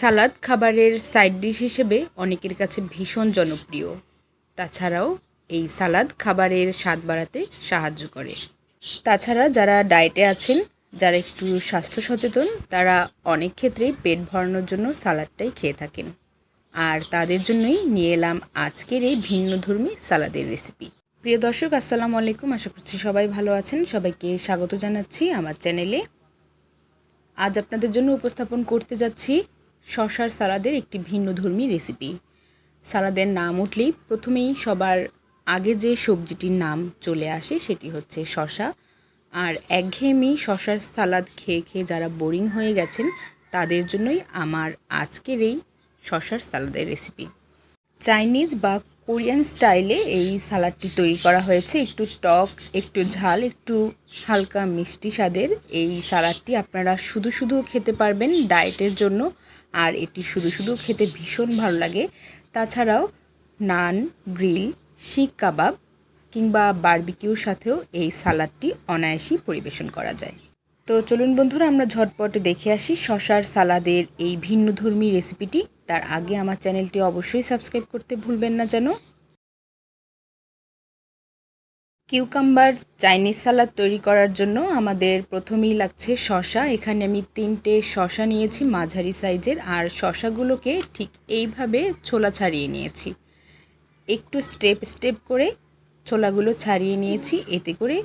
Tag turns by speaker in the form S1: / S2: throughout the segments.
S1: সালাদ খাবারের side dish হিসেবে অনেকের কাছে ভীষণ জনপ্রিয়। তাছাড়াও এই সালাদ খাবারের স্বাদ বাড়াতে সাহায্য করে। তাছাড়া যারা ডায়েটে আছেন, যারা একটু স্বাস্থ্য সচেতন, তারা অনেক ক্ষেত্রেই পেট ভরানোর জন্য সালাদটাই খেয়ে থাকেন। আর তাদের জন্যই নিয়ে এলাম আজকের এই ভিন্নধর্মী সালাদের রেসিপি। প্রিয় দর্শক, আসসালামু আলাইকুম। আশা করছি সবাই ভালো আছেন। সবাইকে স্বাগত জানাচ্ছি আমার চ্যানেলে। আজ আপনাদের জন্য উপস্থাপন করতে যাচ্ছি শশার সালাদের একটি ভিন্নধর্মী রেসিপি সালাদের নাম উঠলেই প্রথমেই সবার আগে যে সবজিটির নাম চলে আসে সেটি হচ্ছে শশা আর একঘেয়েমি শশার সালাদ খেয়ে খেয়ে যারা বোরিং হয়ে গেছেন, তাদের জন্যই আমার আজকের এই শশার সালাদের রেসিপি চাইনিজ বা কোরিয়ান স্টাইলে এই সালাডটি তৈরি করা হয়েছে। একটু টক, একটু ঝাল, একটু হালকা মিষ্টি স্বাদের এই সালাডটি আপনারা শুধু শুধু খেতে পারবেন ডায়েটের জন্য। আর এটি শুধু শুধু খেতে ভীষণ ভালো লাগে। তাছাড়াও নান, গ্রিল শিক কাবাব কিংবা বার্বিকিউর সাথেও এই সালাদটি অনায়াসই পরিবেশন করা যায়। তো চলুন বন্ধুরা, আমরা ঝটপটে দেখে আসি শশার সালাদের এই ভিন্নধর্মী রেসিপিটি তার আগে আমার চ্যানেলটি অবশ্যই সাবস্ক্রাইব করতে ভুলবেন না যেন। কিউকাম্বার চাইনিজ সালাদ তৈরি করার জন্য আমাদের প্রথমেই লাগছে শশা এখানে আমি তিনটে শশা নিয়েছি মাঝারি সাইজের, আর শশাগুলোকে ঠিক এইভাবে ছোলা ছাড়িয়ে নিয়েছি। একটু স্টেপ স্টেপ করে ছোলাগুলো ছাড়িয়ে নিয়েছি, এতে করে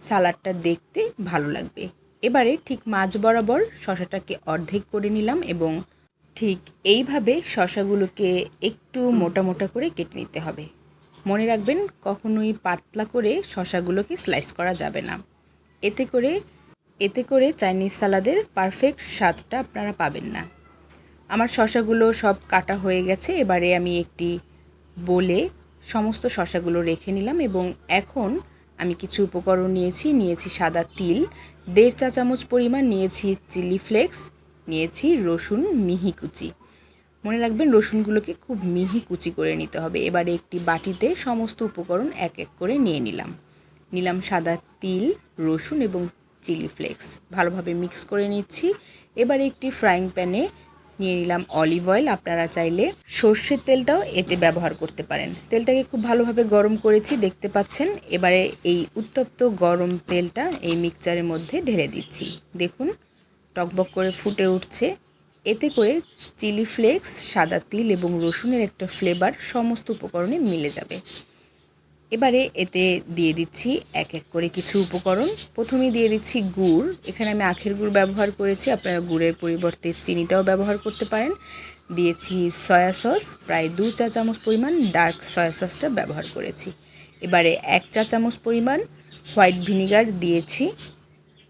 S1: সালাডটা দেখতে ভালো লাগবে। এবারে ঠিক মাঝ বরাবর শশাটাকে অর্ধেক করে নিলাম এবং ঠিক এইভাবে শশাগুলোকে একটু মোটা মোটা করে কেটে নিতে হবে। মনে রাখবেন, কখনোই পাতলা করে শশাগুলোকে স্লাইস করা যাবে না। এতে করে এতে করে চাইনিজ সালাদের পারফেক্ট স্বাদটা আপনারা পাবেন না। আমার শশাগুলো সব কাটা হয়ে গেছে, এবারে আমি একটি বলে সমস্ত শশাগুলো রেখে নিলাম এবং এখন আমি কিছু উপকরণ নিয়েছি নিয়েছি সাদা তিল, দেড় চা চামচ পরিমাণ নিয়েছি চিলি ফ্লেক্স, নিয়েছি রসুন মিহি কুচি। মনে রাখবেন রসুনগুলোকে খুব মিহি কুচি করে নিতে হবে। এবারে একটি বাটিতে সমস্ত উপকরণ এক এক করে নিয়ে নিলাম। নিলাম সাদা তিল, রসুন এবং চিলি ফ্লেক্স। ভালোভাবে মিক্স করে নিচ্ছি। এবারে একটি ফ্রাইং প্যানে নিয়ে নিলাম অলিভ অয়েল। আপনারা চাইলে সর্ষের তেলটাও এতে ব্যবহার করতে পারেন। তেলটাকে খুব ভালোভাবে গরম করেছি, দেখতে পাচ্ছেন। এবারে এই উত্তপ্ত গরম তেলটা এই মিক্সচারের মধ্যে ঢেলে দিচ্ছি। দেখুন, টকবক করে ফুটে উঠছে। এতে করে চিলি ফ্লেক্স, সাদা তিল এবং রসুনের একটা ফ্লেভার সমস্ত উপকরণে মিলে যাবে। এবারে এতে দিয়ে দিচ্ছি এক এক করে কিছু উপকরণ। প্রথমেই দিয়ে দিচ্ছি গুড়। এখানে আমি আখের গুড় ব্যবহার করেছি, আপনারা গুড়ের পরিবর্তে চিনিটাও ব্যবহার করতে পারেন। দিয়েছি সয়া সস, প্রায় দু চা চামচ পরিমাণ ডার্ক সয়া সসটা ব্যবহার করেছি। এবারে এক চা চামচ পরিমাণ হোয়াইট ভিনিগার দিয়েছি।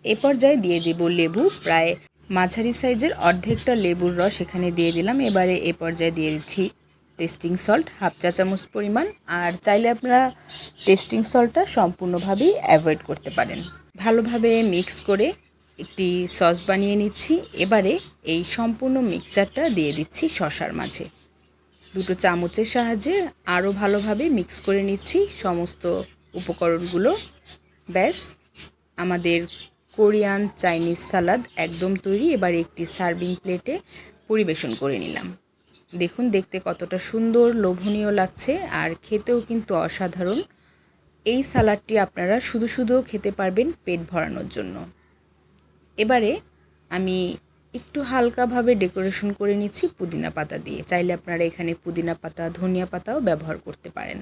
S1: এ পর্যায়ে দিয়ে দেব লেবু, প্রায় মাঝারি সাইজের অর্ধেকটা লেবুর রস এখানে দিয়ে দিলাম। এবারে এ পর্যায়ে দিয়ে দিচ্ছি টেস্টিং সল্ট হাফ চা চামচ পরিমাণ। আর চাইলে আপনারা টেস্টিং সল্টটা সম্পূর্ণভাবেই অ্যাভয়েড করতে পারেন। ভালোভাবে মিক্স করে একটি সস বানিয়ে নিচ্ছি। এবারে এই সম্পূর্ণ মিক্সচারটা দিয়ে দিচ্ছি শশার মাঝে। দুটো চামচের সাহায্যে আরও ভালোভাবে মিক্স করে নিচ্ছি সমস্ত উপকরণগুলো। ব্যাস, আমাদের কোরিয়ান চাইনিজ সালাদ একদম তৈরি, এবার একটি সার্ভিং প্লেটে পরিবেশন করে নিলাম। দেখুন, দেখতে কতটা সুন্দর, লোভনীয় লাগছে, আর খেতেও কিন্তু অসাধারণ। এই সালাডটি আপনারা শুধু শুধুও খেতে পারবেন পেট ভরানোর জন্য। এবারে আমি একটু হালকাভাবে ডেকোরেশন করে নিচ্ছি পুদিনা পাতা দিয়ে। চাইলে আপনারা এখানে পুদিনা পাতা, ধনিয়া পাতাও ব্যবহার করতে পারেন।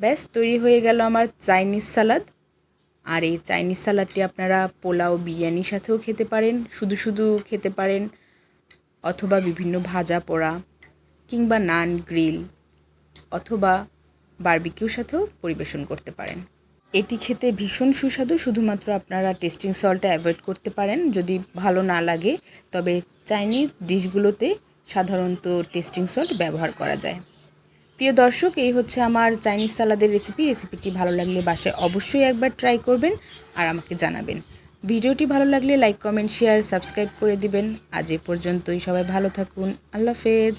S1: ব্যাস, তৈরি হয়ে গেল আমার চাইনিজ সালাদ। আর এই চাইনিজ সালাডটি আপনারা পোলাও, বিরিয়ানির সাথেও খেতে পারেন, শুধু শুধু খেতে পারেন, অথবা বিভিন্ন ভাজা পোড়া, কিংবা নান গ্রিল, অথবা বার্বিকিউর সাথেও পরিবেশন করতে পারেন। এটি খেতে ভীষণ সুস্বাদু, শুধুমাত্র আপনারা টেস্টিং সল্টটা অ্যাভয়েড করতে পারেন। যদি ভালো না লাগে, তবে চাইনিজ ডিশগুলোতে সাধারণত টেস্টিং সল্ট ব্যবহার করা যায়। প্রিয় দর্শক, এই হচ্ছে আমার চাইনিজ সালাদের রেসিপি রেসিপিটি ভালো লাগলে বাসায় অবশ্যই একবার ট্রাই করবেন আর আমাকে জানাবেন। ভিডিওটি ভালো লাগলে লাইক কমেন্ট শেয়ার সাবস্ক্রাইব করে দিবেন। আজ এ পর্যন্তই। সবাই ভালো থাকুন। আল্লাহ হাফেজ।